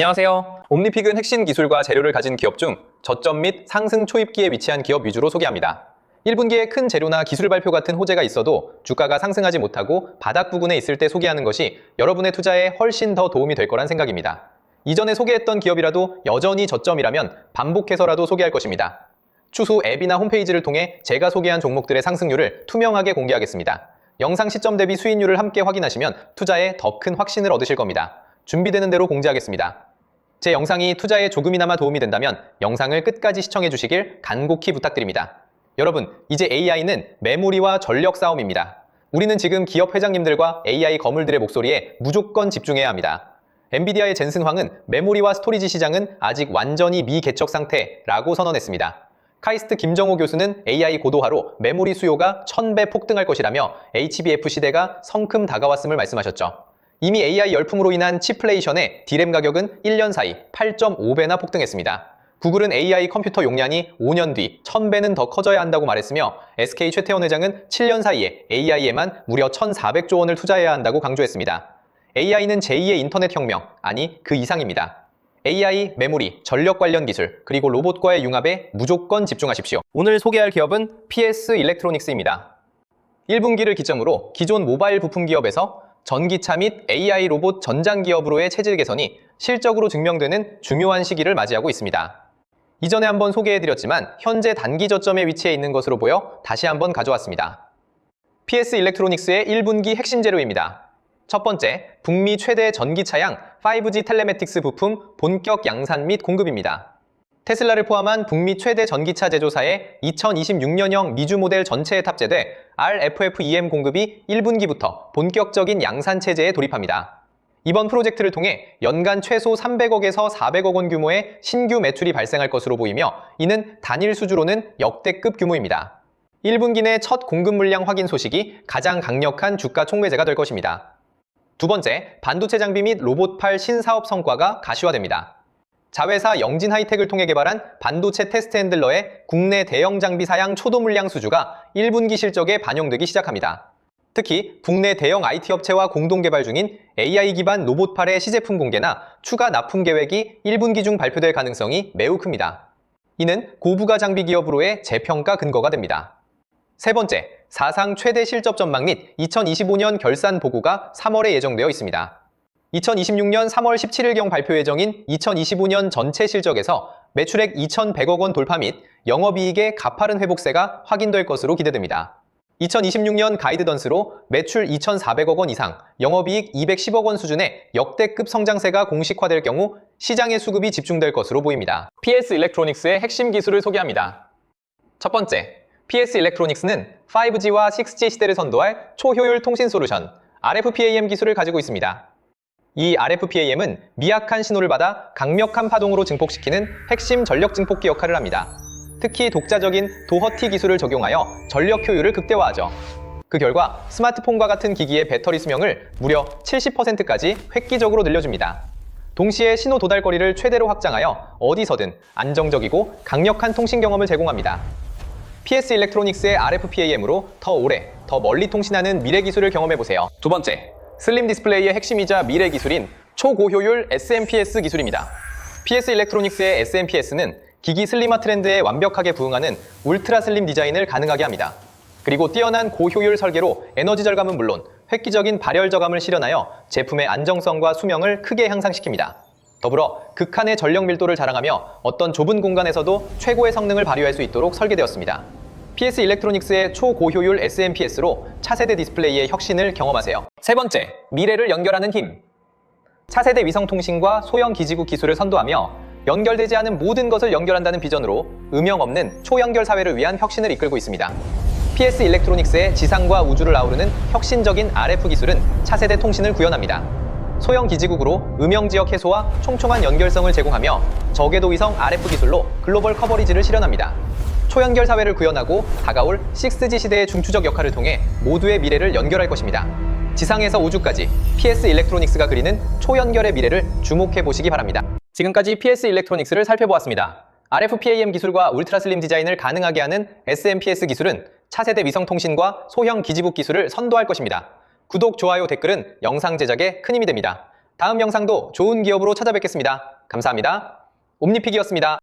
안녕하세요. 옴니픽은 핵심 기술과 재료를 가진 기업 중 저점 및 상승 초입기에 위치한 기업 위주로 소개합니다. 1분기에 큰 재료나 기술 발표 같은 호재가 있어도 주가가 상승하지 못하고 바닥 부근에 있을 때 소개하는 것이 여러분의 투자에 훨씬 더 도움이 될 거란 생각입니다. 이전에 소개했던 기업이라도 여전히 저점이라면 반복해서라도 소개할 것입니다. 추후 앱이나 홈페이지를 통해 제가 소개한 종목들의 상승률을 투명하게 공개하겠습니다. 영상 시점 대비 수익률을 함께 확인하시면 투자에 더 큰 확신을 얻으실 겁니다. 준비되는 대로 공지하겠습니다. 제 영상이 투자에 조금이나마 도움이 된다면 영상을 끝까지 시청해 주시길 간곡히 부탁드립니다. 여러분, 이제 AI는 메모리와 전력 싸움입니다. 우리는 지금 기업 회장님들과 AI 거물들의 목소리에 무조건 집중해야 합니다. 엔비디아의 젠슨 황은 메모리와 스토리지 시장은 아직 완전히 미개척 상태라고 선언했습니다. 카이스트 김정호 교수는 AI 고도화로 메모리 수요가 1000배 폭등할 것이라며 HBF 시대가 성큼 다가왔음을 말씀하셨죠. 이미 AI 열풍으로 인한 치플레이션의 디램 가격은 1년 사이 8.5배나 폭등했습니다. 구글은 AI 컴퓨터 용량이 5년 뒤 1000배는 더 커져야 한다고 말했으며 SK 최태원 회장은 7년 사이에 AI에만 무려 1,400조 원을 투자해야 한다고 강조했습니다. AI는 제2의 인터넷 혁명, 아니 그 이상입니다. AI, 메모리, 전력 관련 기술, 그리고 로봇과의 융합에 무조건 집중하십시오. 오늘 소개할 기업은 PS 일렉트로닉스입니다. 1분기를 기점으로 기존 모바일 부품 기업에서 전기차 및 AI 로봇 전장 기업으로의 체질 개선이 실적으로 증명되는 중요한 시기를 맞이하고 있습니다. 이전에 한번 소개해드렸지만 현재 단기 저점에 위치해 있는 것으로 보여 다시 한번 가져왔습니다. PS 일렉트로닉스의 1분기 핵심 재료입니다. 첫 번째, 북미 최대 전기차양 5G 텔레매틱스 부품 본격 양산 및 공급입니다. 테슬라를 포함한 북미 최대 전기차 제조사의 2026년형 미주 모델 전체에 탑재돼 RFF-EM 공급이 1분기부터 본격적인 양산 체제에 돌입합니다. 이번 프로젝트를 통해 연간 최소 300억에서 400억 원 규모의 신규 매출이 발생할 것으로 보이며 이는 단일 수주로는 역대급 규모입니다. 1분기 내 첫 공급 물량 확인 소식이 가장 강력한 주가 촉매제가 될 것입니다. 두 번째, 반도체 장비 및 로봇팔 신사업 성과가 가시화됩니다. 자회사 영진 하이텍을 통해 개발한 반도체 테스트 핸들러의 국내 대형 장비 사양 초도 물량 수주가 1분기 실적에 반영되기 시작합니다. 특히 국내 대형 IT 업체와 공동 개발 중인 AI 기반 로봇팔의 시제품 공개나 추가 납품 계획이 1분기 중 발표될 가능성이 매우 큽니다. 이는 고부가 장비 기업으로의 재평가 근거가 됩니다. 세 번째, 사상 최대 실적 전망 및 2025년 결산 보고가 3월에 예정되어 있습니다. 2026년 3월 17일경 발표 예정인 2025년 전체 실적에서 매출액 2,100억 원 돌파 및 영업이익의 가파른 회복세가 확인될 것으로 기대됩니다. 2026년 가이드던스로 매출 2,400억 원 이상, 영업이익 210억 원 수준의 역대급 성장세가 공식화될 경우 시장의 수급이 집중될 것으로 보입니다. PS 일렉트로닉스의 핵심 기술을 소개합니다. 첫 번째, PS 일렉트로닉스는 5G와 6G 시대를 선도할 초효율 통신 솔루션 RFPAM 기술을 가지고 있습니다. 이 RFPAM은 미약한 신호를 받아 강력한 파동으로 증폭시키는 핵심 전력 증폭기 역할을 합니다. 특히 독자적인 도허티 기술을 적용하여 전력 효율을 극대화하죠. 그 결과 스마트폰과 같은 기기의 배터리 수명을 무려 70%까지 획기적으로 늘려줍니다. 동시에 신호 도달 거리를 최대로 확장하여 어디서든 안정적이고 강력한 통신 경험을 제공합니다. PS 일렉트로닉스의 RFPAM으로 더 오래, 더 멀리 통신하는 미래 기술을 경험해보세요. 두 번째, 슬림 디스플레이의 핵심이자 미래 기술인 초고효율 SMPS 기술입니다. PS 일렉트로닉스의 SMPS는 기기 슬리마 트렌드에 완벽하게 부응하는 울트라 슬림 디자인을 가능하게 합니다. 그리고 뛰어난 고효율 설계로 에너지 절감은 물론 획기적인 발열 저감을 실현하여 제품의 안정성과 수명을 크게 향상시킵니다. 더불어 극한의 전력 밀도를 자랑하며 어떤 좁은 공간에서도 최고의 성능을 발휘할 수 있도록 설계되었습니다. PS 일렉트로닉스의 초고효율 SMPS로 차세대 디스플레이의 혁신을 경험하세요. 세 번째, 미래를 연결하는 힘. 차세대 위성통신과 소형 기지국 기술을 선도하며 연결되지 않은 모든 것을 연결한다는 비전으로 음영 없는 초연결 사회를 위한 혁신을 이끌고 있습니다. PS 일렉트로닉스의 지상과 우주를 아우르는 혁신적인 RF 기술은 차세대 통신을 구현합니다. 소형 기지국으로 음영 지역 해소와 촘촘한 연결성을 제공하며 저궤도 위성 RF 기술로 글로벌 커버리지를 실현합니다. 초연결 사회를 구현하고 다가올 6G 시대의 중추적 역할을 통해 모두의 미래를 연결할 것입니다. 지상에서 우주까지 PS 일렉트로닉스가 그리는 초연결의 미래를 주목해 보시기 바랍니다. 지금까지 PS 일렉트로닉스를 살펴보았습니다. RFPAM 기술과 울트라 슬림 디자인을 가능하게 하는 SMPS 기술은 차세대 위성 통신과 소형 기지국 기술을 선도할 것입니다. 구독, 좋아요, 댓글은 영상 제작에 큰 힘이 됩니다. 다음 영상도 좋은 기업으로 찾아뵙겠습니다. 감사합니다. 옴니픽이었습니다.